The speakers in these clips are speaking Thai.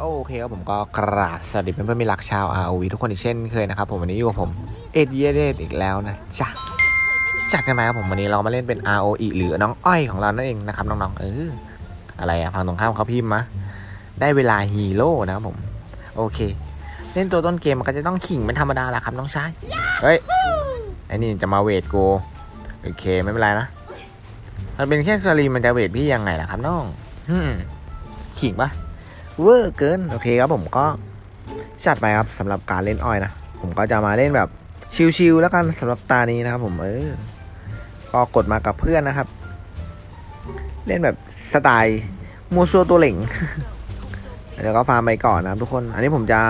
โอเคครับผมก็กราบสวัสดีเพื่อนๆมิรักชาว ROV ทุกคนอีกเช่นเคยนะครับผมวันนี้อยู่กับผมเอ็ดเยเดอีกแล้วนะจ๊ะจัดกันไหมครับผมวันนี้เรามาเล่นเป็น ROE หรือน้องอ้อยของเรานั่นเองนะครับน้องๆเอออะไรอะฟังตรงข้ามเขาพิมพ์มาได้เวลาฮีโร่นะครับผม โอเค เล่นตัวต้นเกมมันก็จะต้องขิงเป็นธรรมดาแหละครับน้องชายเฮ้ยไอ้นี่จะมาเวทโกโอเคไม่เป็นไรนะมันเป็นแค่สลีมันจะเวทพี่ยังไงล่ะครับน้องขิงปะ เวอร์เกิน โอเคครับผมก็จัดไปครับสำหรับการเล่นอ้อยนะ ผมก็จะมาเล่นแบบชิลๆแล้วกันสำหรับตานี้นะครับผมเออก็กดมากับเพื่อนนะครับ เล่นแบบสไตล์มัวซัวตัวเหล่งเดี๋ยวก็ฟาร์มไปก่อนนะครับทุกคน อันนี้ผมจะ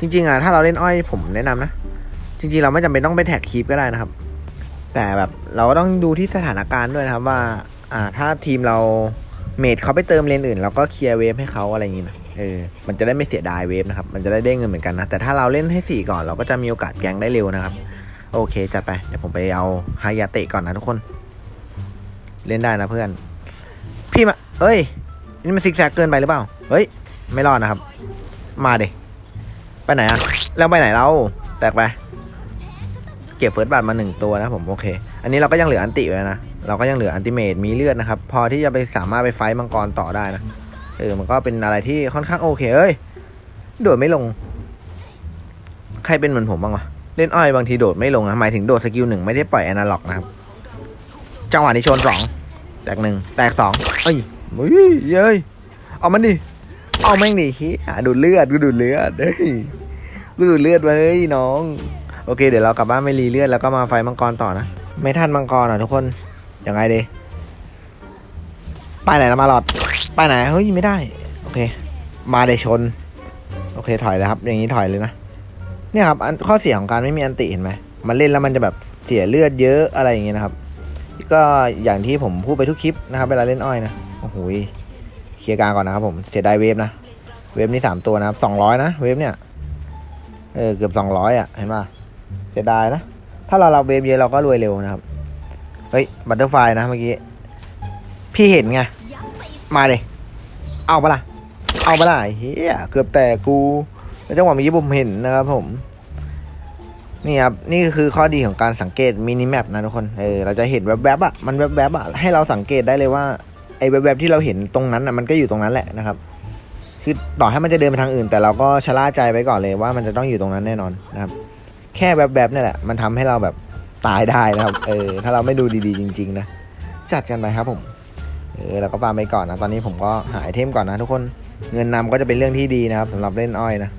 จริง ๆอะถ้าเราเล่นอ้อยผมแนะนำนะ จริง ๆ เราไม่จำเป็นต้องไปแท็กคีปก็ได้นะครับ แต่แบบเราก็ต้องดูที่สถานการณ์ด้วยนะครับว่า อ่าถ้าทีมเราเมดเขาไปเติมเลนอื่นเราก็เคลียร์เวฟให้เขาอะไรอย่างงี้นะ เออมันจะได้ไม่เสียดายเวฟนะครับ มันจะได้ได้เงินเหมือนกันนะ แต่ถ้าเราเล่นให้สี่ก่อนเราก็จะมีโอกาสแกงได้เร็วนะครับ โอเคจัดไป เดี๋ยวผมไปเอาฮายาเตะก่อนนะทุกคน เล่นได้นะเพื่อน พี่มาเฮ้ย นี่มันซิกแซกเกินไปหรือเปล่า เฮ้ย ไม่รอดนะครับ มาเดไปไหนอะแล้วไปไหนเรา แตกไป เก็บเฟิร์สบัตมาหนึ่งตัวนะผมโอเค อันนี้เราก็ยังเหลืออันติไว้นะ เราก็ยังเหลืออันติเมตมีเลือดนะครับ พอที่จะไปสามารถไปไฟต์มังกรต่อได้นะ เออมันก็เป็นอะไรที่ค่อนข้างโอเคเอ้ยโดดไม่ลง ใครเป็นเหมือนผมบ้างวะเล่นอ้อยบางทีโดดไม่ลงนะหมายถึงโดดสกิลหนึ่งไม่ได้ปล่อยแอนาล็อกนะครับจังหวะนี้ชนสองแตกหนึ่งแตกสองเอ้ยอุ้ยเย้ยเอามันดิเอาแม่งดิเฮียดูดเลือดกูดูดเลือดเฮ้ยกูดูดเลือดไว้เฮ้ยน้อง โอเค เดี๋ยวเรากลับบ้านไม่รีเลือดแล้วก็มาไฟมังกรต่อนะไม่ทันมังกรอะทุกคนยังไงดีไปไหนแล้วมาหลอด ไปไหนเฮ้ยไม่ได้ โอเค มาเดชน โอเคถอยเลยครับ อย่างนี้ถอยเลยนะเนี่ยครับข้อเสียของการไม่มีอันติเห็นไหมมันเล่นแล้วมันจะแบบเสียเลือดเยอะอะไรอย่างเงี้ยนะครับ ก็อย่างที่ผมพูดไปทุกคลิปนะครับเวลาเล่นอ้อยนะโอ้โหเคลียร์กลางก่อนนะครับผมเสียดายเวฟนะเวฟนี่สามตัวนะครับสองร้อยนะเวฟเนี่ยเออเกือบสองร้อยอะเห็นป่ะเสียดายนะถ้าเราเราเวฟเยอะเราก็รวยเร็วนะครับเฮ้ยบัตเตอร์ไฟนะเมื่อกี้พี่เห็นไง มาเลย เอาปะล่ะ เอาปะล่ะเฮียเกือบแต่กูแล้วจังหวะเมื่อกี้ผมเห็นนะครับผม นี่ครับ นี่คือข้อดีของการสังเกตมินิแมปนะทุกคน เออ เราจะเห็นแวบๆอะ มันแวบๆอะ ให้เราสังเกตได้เลยว่าไอ้แวบๆที่เราเห็นตรงนั้นอะ มันก็อยู่ตรงนั้นแหละนะครับ คือต่อให้มันจะเดินไปทางอื่น แต่เราก็ชะล่าใจไปก่อนเลยว่ามันจะต้องอยู่ตรงนั้นแน่นอนนะครับ แค่แวบๆนี่แหละ มันทำให้เราแบบตายได้นะครับ เออ ถ้าเราไม่ดูดีๆจริง ๆ นะ จัดกันไปครับผม เออเราก็ฟาร์มไปก่อนนะ ตอนนี้ผมก็หาไอเทมก่อนนะทุกคน เงินนำก็จะเป็นเรื่องที่ดีนะครับสำหรับเล่นอ้อยนะ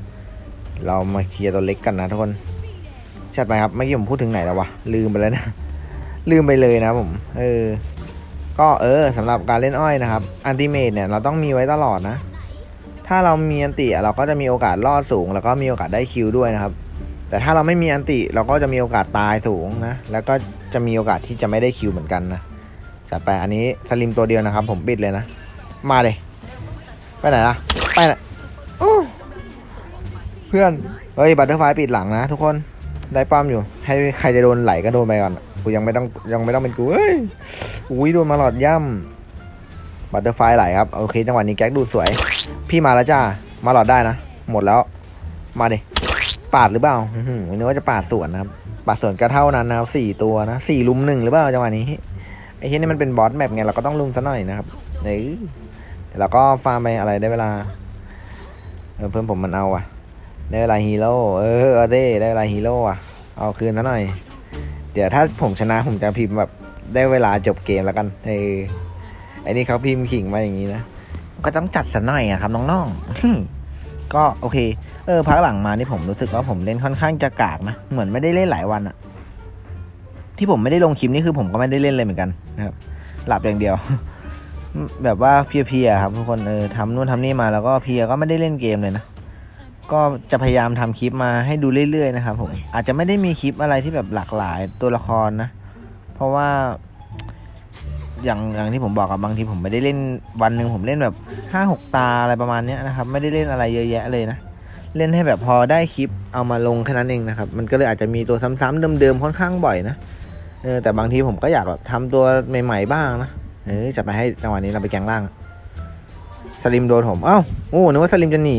เรามาเคลียร์ตัวเล็กกันนะทุกคนจัดไปครับ เมื่อกี้ผมพูดถึงไหนแล้ววะ ลืมไปแล้วนะ ลืมไปเลยนะผม เออ ก็เออสำหรับการเล่นอ้อยนะครับ อันติเมตเนี่ยเราต้องมีไว้ตลอดนะ ถ้าเรามีอันติเราก็จะมีโอกาสรอดสูง แล้วก็มีโอกาสได้คิวด้วยนะครับ แต่ถ้าเราไม่มีอันติเราก็จะมีโอกาสตายสูงนะ แล้วก็จะมีโอกาสที่จะไม่ได้คิวเหมือนกันนะ จัดไปอันนี้สลิมตัวเดียวนะครับ ผมปิดเลยนะ มาเลย ไปไหนล่ะ ไปไหนเพื่อน เฮ้ย บัตเตอร์ไฟปิดหลังนะทุกคน ได้ป้อมอยู่ ให้ใครจะโดนไหลก็โดนไปก่อน กูยังไม่ต้องยังไม่ต้องเป็นกูเฮ้ย อุ้ยโดนมาหลอดย่ำบัตเตอร์ไฟไหลครับ โอเคจังหวะนี้แก๊กดูสวย พี่มาแล้วจ้า มาหลอดได้นะ หมดแล้ว มาดิปาดหรือเปล่าอื้อหือนึกว่าจะปาดสวนนะครับ ปาดสวนก็เท่านั้นนะครับสี่ตัวนะสี่ลุมหนึ่งหรือเปล่าจังหวะนี้ ไอ้ที่นี่มันเป็นบอสแมปไงเราก็ต้องลุมซะหน่อยนะครับเอ้ยเดี๋ยวเราก็ฟาร์มไปอะไรได้เวลาเออเพื่อนผมมันเอาอะ ได้เวลาฮีโร่เออเอาด้ได้เวลาฮีโร่อะ เอาคืนซะหน่อย เดี๋ยวถ้าผมชนะผมจะพิมพ์แบบได้เวลาจบเกมแล้วกันเออไอ้นี่เขาพิมพ์ขิงมาอย่างนี้นะก็ต้องจัดสักหน่อยอะครับน้องๆก็โอเค เออพักหลังมานี่ผมรู้สึกว่าผมเล่นค่อนข้างจะกากนะ เหมือนไม่ได้เล่นหลายวันอะ ที่ผมไม่ได้ลงคลิปนี่คือผมก็ไม่ได้เล่นเลยเหมือนกันนะครับ หลับอย่างเดียว แบบว่าเพียๆครับทุกคนเออทำนู่นทำนี่มาแล้วก็เพียก็ไม่ได้เล่นเกมเลยนะก็จะพยายามทำคลิปมาให้ดูเรื่อยๆนะครับผมอาจจะไม่ได้มีคลิปอะไรที่แบบหลากหลายตัวละครนะ เพราะว่าอย่างอย่างที่ผมบอกกับบางทีผมไม่ได้เล่นวันหนึ่งผมเล่นแบบห้าหกตาอะไรประมาณเนี้ยนะครับ ไม่ได้เล่นอะไรเยอะแยะเลยนะ เล่นให้แบบพอได้คลิปเอามาลงแค่นั้นเองนะครับ มันก็เลยอาจจะมีตัวซ้ำๆเดิมๆค่อนข้างบ่อยนะ เออแต่บางทีผมก็อยากแบบทำตัวใหม่ ๆ บ้างนะเออจะไปให้จังหวะนี้เราไปแกงล่าง สลิมโดนผมเอ้าโอ้นึกว่าสลิมจะหนี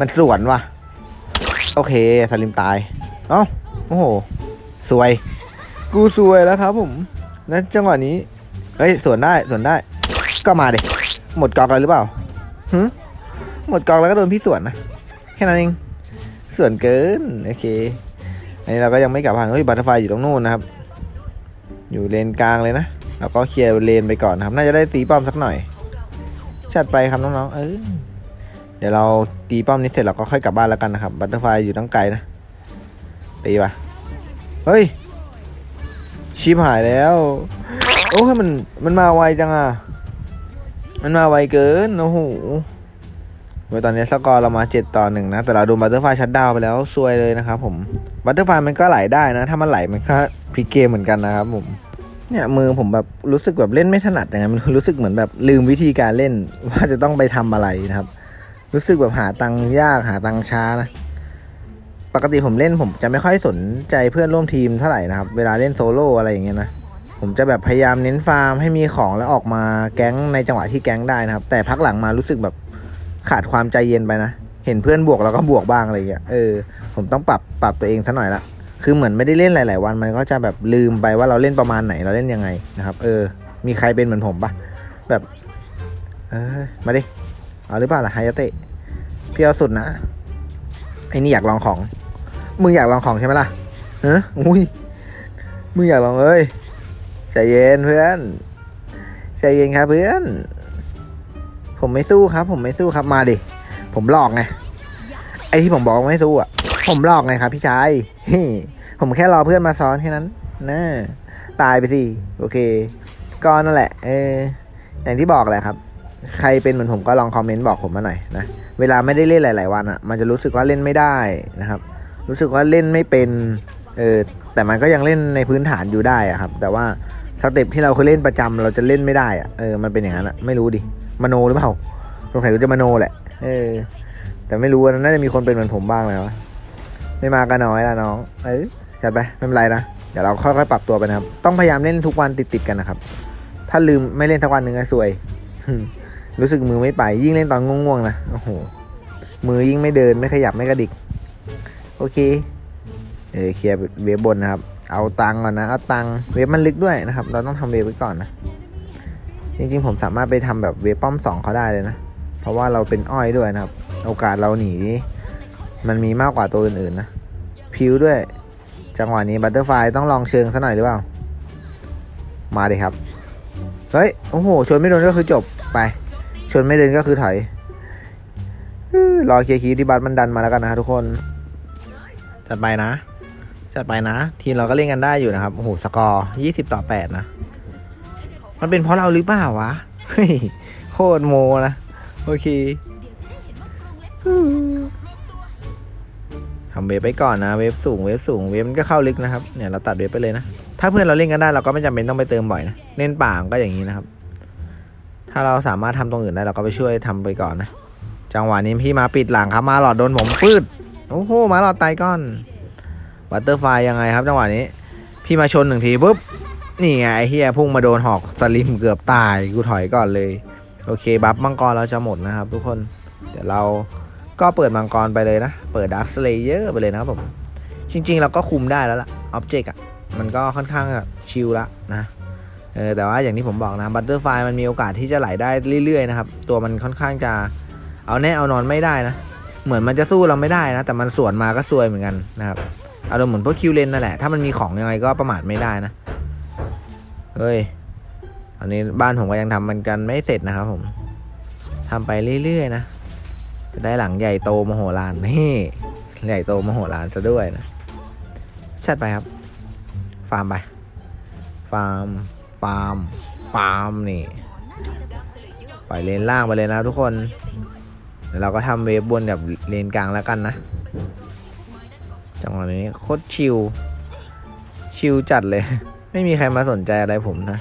มันสวนว่ะ โอเคสลิมตาย เอ้าโอ้โหสวย กูสวยแล้วครับผมแล้วจังหวะนี้เฮ้ยสวนได้สวนได้ ก็มาเด็หมดกอกเลยหรือเปล่าหึหมดกอกแล้วก็โดนพี่สวนนะแค่นั้นเองสวนเกินโอเคอันนี้เราก็ยังไม่กลับผ่านเฮ้ยบัตเตอร์ไฟอยู่ตรงนู้นนะครับ อยู่เลนกลางเลยนะเราก็เคลียร์เลนไปก่อนนะครับ น่าจะได้ตีป้อมสักหน่อยชัดไปครับน้องๆเออเดี๋ยวเราตีป้อมนี้เสร็จเราก็ค่อยกลับบ้านแล้วกันนะครับบัตเตอร์ไฟอยู่ตั้งไกลนะตีปะเฮ้ยชิบหายแล้วโอ้ยมันมันมาไวจังอะมันมาไวเกินโอ้โห ว้ยตอนนี้สกอร์เรามาเจ็ดต่อหนึ่งนะ แต่เราดนบัตเตอร์ไฟชัดดาวไปแล้วซวยเลยนะครับผมบัตเตอร์ไฟมันก็ไหลได้นะ ถ้ามันไหลมันก็พลิกเกมเหมือนกันนะครับผมเนี่ยมือผมแบบรู้สึกแบบเล่นไม่ถนัดยังไงมันรู้สึกเหมือนแบบลืมวิธีการเล่นว่าจะต้องไปทำอะไรนะครับ รู้สึกแบบหาตังยากหาตังช้านะปกติผมเล่นผมจะไม่ค่อยสนใจเพื่อนร่วมทีมเท่าไหร่นะครับ เวลาเล่นโซโล่อะไรอย่างเงี้ยนะผมจะแบบพยายามเน้นฟาร์มให้มีของแล้วออกมาแก๊งในจังหวะที่แก๊งได้นะครับ แต่พักหลังมารู้สึกแบบ ขาดความใจเย็นไปนะ เห็นเพื่อนบวกแล้วก็บวกบ้างอะไรอย่างเงี้ยเออผมต้องปรับปรับตัวเองซะหน่อยละคือเหมือนไม่ได้เล่นหลาย ๆ วันมันก็จะแบบลืมไปว่าเราเล่นประมาณไหนเราเล่นยังไงนะครับ เออ มีใครเป็นเหมือนผมปะแบบ เออมาดิเอาหรือเปล่าล่ะไฮยาเตะพี่เอาสุดนะไอ้นี่อยากลองของ มึงอยากลองของใช่ไหมล่ะเฮ้อุ้ยมึงอยากลองเอ้ยใจเย็นเพื่อนใจเย็นครับเพื่อน ผมไม่สู้ครับ ผมไม่สู้ครับมาดิ ผมหลอกไง ไอที่ผมบอกว่าไม่สู้อะ ผมหลอกไงครับ พี่ชายผมแค่รอเพื่อนมาซ้อนแค่นั้นนะตายไปสิ โอเค ก็นั่นแหละ เออ อย่างที่บอกแหละครับ ใครเป็นเหมือนผมก็ลองคอมเมนต์บอกผมมาหน่อยนะ เวลาไม่ได้เล่นหลาย ๆ วันอะ มันจะรู้สึกว่าเล่นไม่ได้นะครับ รู้สึกว่าเล่นไม่เป็น เออ แต่มันก็ยังเล่นในพื้นฐานอยู่ได้อะครับ แต่ว่าสเต็ปที่เราเคยเล่นประจำเราจะเล่นไม่ได้อะเออ มันเป็นอย่างนั้นอะไม่รู้ดิ มโนหรือเปล่าสงสัยกูจะมโนแหละ เออ แต่ไม่รู้นะน่าจะมีคนเป็นเหมือนผมบ้างเลยวะไม่มากันน้อยละน้อง เออจัดไปไม่เป็นไรนะ เดี๋ยวเราค่อยๆปรับตัวไปนะครับ ต้องพยายามเล่นทุกวันติดๆกันนะครับ ถ้าลืมไม่เล่นทักวันหนึ่งก็ซวย รู้สึกมือไม่ไป ยิ่งเล่นตอนง่วงๆนะ โอ้โห มือยิ่งไม่เดินไม่ขยับไม่กระดิก โอเค เออเคลียร์เวฟบนนะครับ เอาตังก่อนนะ เอาตังเวฟมันลึกด้วยนะครับ เราต้องทำเวฟไว้ก่อนนะ จริงๆผมสามารถไปทำแบบเวป้อมสองเขาได้เลยนะ เพราะว่าเราเป็นอ้อยด้วยนะครับ โอกาสเราหนี มันมีมากกว่าตัวอื่นๆนะ พิวด้วย จังหวะนี้บัตเตอร์ไฟต้องลองเชิงซะหน่อยหรือเปล่า มาดิครับ เฮ้ย โอ้โห ชนไม่โดนก็คือจบไป ชนไม่เดินก็คือถอยรอเคลียร์คีที่บัตมันดันมาแล้วกันนะครับทุกคนจัดไปนะจัดไปนะ ทีมเราก็เล่นกันได้อยู่นะครับ โอ้โห สกอร์ยี่สิบต่อแปดนะ มันเป็นเพราะเราหรือเปล่าวะเฮ้ยโคตรโมนะโอเคทำเวฟไปก่อนนะ เวฟสูงเวฟสูงเวฟมันก็เข้าลึกนะครับเนี่ยเราตัดเวฟไปเลยนะถ้าเพื่อนเราเล่นกันได้เราก็ไม่จำเป็นต้องไปเติมบ่อยนะเล่นป่ามก็อย่างนี้นะครับ ถ้าเราสามารถทำตรงอื่นได้เราก็ไปช่วยทำไปก่อนนะจังหวะนี้พี่มาปิดหลังครับมาหลอดโดนผมปืดโอ้โหมาหลอดตายก้อนบัตเตอร์ไฟยังไงครับ จังหวะนี้ พี่มาชนหนึ่งทีปุ๊บ นี่ไงไอ้เฮียพุ่งมาโดนหอกสลิมเกือบตายกูถอยก่อนเลย โอเค บัฟมังกรเราจะหมดนะครับ ทุกคน เดี๋ยวเราก็เปิดมังกรไปเลยนะ เปิดดักสเลเยอร์ไปเลยนะครับผม จริง ๆ เราก็คุมได้แล้วล่ะออบเจกต์อะ มันก็ค่อนข้างชิลละนะเออแต่ว่าอย่างที่ผมบอกนะบัตเตอร์ไฟมันมีโอกาสที่จะไหลได้เรื่อยๆนะครับ ตัวมันค่อนข้างจะเอาแน่เอานอนไม่ได้นะ เหมือนมันจะสู้เราไม่ได้นะ แต่มันสวนมาก็ซวยเหมือนกันนะครับ อารมณ์เหมือนพวกคิวเลนนั่นแหละ ถ้ามันมีของยังไงก็ประมาทไม่ได้นะ เฮ้ยอันนี้บ้านผมก็ยังทำมันกันไม่เสร็จนะครับผมทำไปเรื่อยๆนะ จะได้หลังใหญ่โตมโหฬารนี่ใหญ่โตมโหฬารซะด้วยนะชัดไปครับ ฟาร์มไป ฟาร์ม ฟาร์ม ฟาร์มนี่ปล่อยเลนล่างไปเลยนะทุกคนเดี๋ยวเราก็ทำเวฟบนแบบเลนกลางแล้วกันนะจังหวะนี้โคตรชิลชิลจัดเลย ไม่มีใครมาสนใจอะไรผมนะ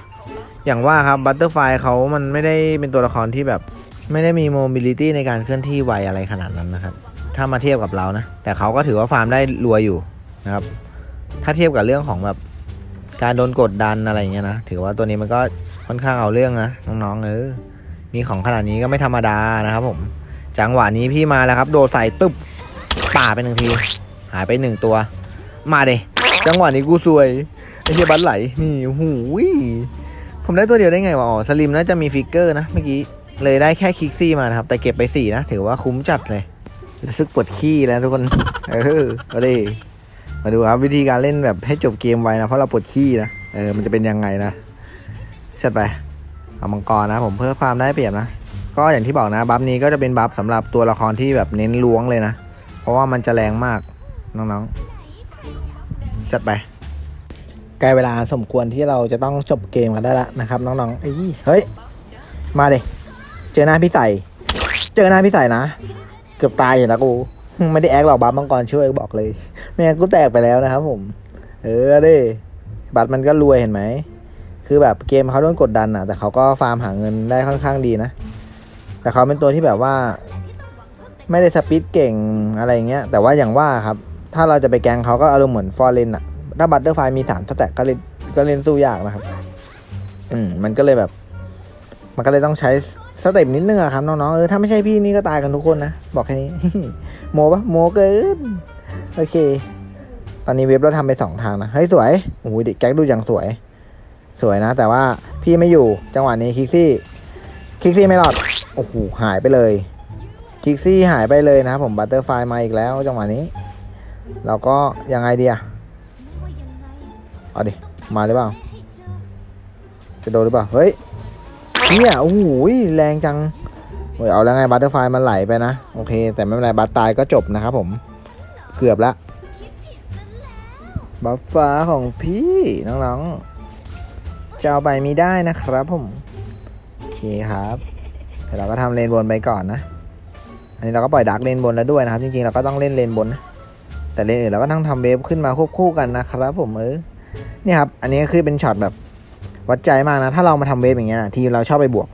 อย่างว่าครับบัตเตอร์ไฟเขามันไม่ได้เป็นตัวละครที่แบบ ไม่ได้มีโมบิลิตี้ในการเคลื่อนที่ไวอะไรขนาดนั้นนะครับ ถ้ามาเทียบกับเรานะ แต่เขาก็ถือว่าฟาร์มได้รวยอยู่นะครับ ถ้าเทียบกับเรื่องของแบบการโดนกดดันอะไรอย่างเงี้ยนะ ถือว่าตัวนี้มันก็ค่อนข้างเอาเรื่องนะน้องๆเออ มีของขนาดนี้ก็ไม่ธรรมดานะครับ ผม จังหวะนี้พี่มาแล้วครับ โดดใส่ตึ๊บป่าไปหนึ่งที หายไปหนึ่งตัว มาเดจังหวะนี้กูซวย เหี้ยบัตไหล นี่หูยผมได้ตัวเดียวได้ไงวะ อ๋อ สลิมน่าจะมีฟิกเกอร์นะเมื่อกี้ เลยได้แค่คิกซี่มานะครับ แต่เก็บไปสี่นะ ถือว่าคุ้มจัดเลยรู้สึกปวดขี้แล้วทุกคน เออมาดิมาดูครับวิธีการเล่นแบบให้จบเกมไวนะ เพราะเราปวดขี้นะ เออ มันจะเป็นยังไงนะเสร็จไป เอามังกรนะ ผมเพื่อความได้เปรียบนะ ก็อย่างที่บอกนะ บัฟนี้ก็จะเป็นบัฟสำหรับตัวละครที่แบบเน้นล้วงเลยนะ เพราะว่ามันจะแรงมากน้องๆ จัดไป ใกล้เวลาสมควรที่เราจะต้องจบเกมกันได้แล้วนะครับ น้องๆเฮ้ย มาเดเจอหน้าพี่ใส่เจอหน้าพี่ใส่นะ เกือบตายอยู่นะกู ไม่ได้แอคหรอกบัฟมังกรช่วยบอกเลยไม่งั้นกูแตกไปแล้วนะครับผม เออเด้บัตรมันก็รวยเห็นไหม คือแบบเกมเขาโดนกดดันอะ แต่เขาก็ฟาร์มหาเงินได้ค่อนข้างดีนะ แต่เขาเป็นตัวที่แบบว่า ไม่ได้สปีดเก่งอะไรเงี้ย แต่ว่าอย่างว่าครับ ถ้าเราจะไปแกงเขาก็อารมณ์เหมือนฟอร์เรนอะ ถ้าบัตเตอร์ไฟมีสามสแต็กก็เล่นก็เล่นสู้ยากนะครับ อืม มันก็เลยแบบ มันก็เลยต้องใช้สเต็ปนิดนึงอะครับน้องๆเออถ้าไม่ใช่พี่นี่ก็ตายกันทุกคนนะบอกแค่นี้ โมปะโมเกินโอเค ตอนนี้เว็บเราทำไปสองทางนะเฮ้ยสวยโอ้โหเด็กแก๊กดูอย่างสวย สวยนะ แต่ว่าพี่ไม่อยู่จังหวะนี้คิกซี่คิกซี่ไม่รอดโอ้โหหายไปเลยคิกซี่หายไปเลยนะครับผมบัตเตอร์ไฟมาอีกแล้วจังหวะนี้ เราก็ยังไงดีอะ เอาดิ มาหรือเปล่า จะโดนหรือเปล่า เฮ้ย เนี่ย โอ้โห แรงจังโอ้ยเอาแล้วไงบัตเตอร์ไฟมันไหลไปนะ โอเค แต่ไม่เป็นไร บัตตายก็จบนะครับผม เกือบละบัฟฟ้าของพี่น้องๆ จะเอาไปมีได้นะครับผม โอเคครับแต่เราก็ทำเลนบนไปก่อนนะ อันนี้เราก็ปล่อยดักเลนบนแล้วด้วยนะครับ จริงๆ เราก็ต้องเล่นเลนบนนะ แต่เลนอื่นเราก็ต้องทำเวฟขึ้นมาควบคู่กันนะครับผมเออ นี่ครับ อันนี้ก็คือเป็นช็อตแบบวัดใจมากนะ ถ้าเรามาทำเวฟอย่างเงี้ยทีเราชอบไปบวก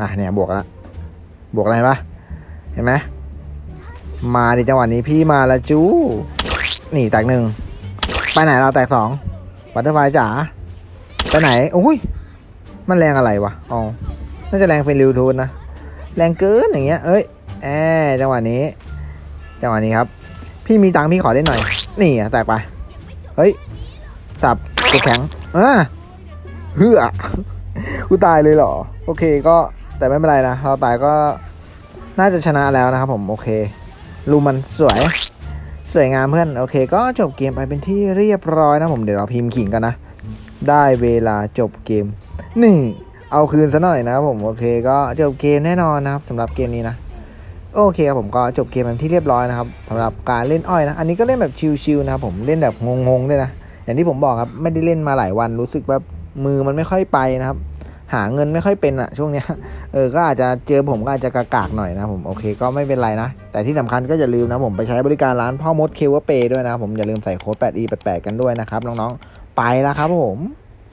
อะเนี่ยบวกละบวกอะไรปะเห็นไหมมาในจังหวะนี้พี่มาละจู้นี่แตกหนึ่งไปไหนเราแตกสองบัตเตอร์ไฟจ๋าไปไหนโอ้ยมันแรงอะไรวะอ๋อน่าจะแรงเฟรนริวทูนนะแรงเกินอย่างเงี้ย เอ้ยแอจังหวะนี้จังหวะนี้ครับ พี่มีตังค์พี่ขอเล่นหน่อย นี่แตกไป เฮ้ย สับตัวแข็งอ่าเฮือกูตายเลยเหรอ โอเคก็แต่ไม่เป็นไรนะ เราตายก็น่าจะชนะแล้วนะครับผมโอเคลูมันสวยสวยงามเพื่อน โอเค ก็จบเกมไปเป็นที่เรียบร้อยนะผมเดี๋ยวเราพิมพ์ขิงกันนะ ได้เวลาจบเกม นี่ เอาคืนซะหน่อยนะครับผมโอเค ก็จบเกมแน่นอนนะครับสำหรับเกมนี้นะโอเคครับผมก็จบเกมเป็นที่เรียบร้อยนะครับสำหรับการเล่นอ้อยนะ อันนี้ก็เล่นแบบชิลๆนะครับผมเล่นแบบงงๆด้วยนะ อย่างที่ผมบอกครับ ไม่ได้เล่นมาหลายวันรู้สึกแบบมือมันไม่ค่อยไปนะครับ หาเงินไม่ค่อยเป็นอะช่วงเนี้ยเออก็อาจจะเจอผมก็อาจจะกากๆหน่อยนะผมโอเคก็ไม่เป็นไรนะ แต่ที่สำคัญก็อย่าลืมนะผมไปใช้บริการร้านพ่อมดเคเวอร์เปด้วยนะผมอย่าลืมใส่โค้ด 8e 88 กันด้วยนะครับน้องๆไปแล้วครับผม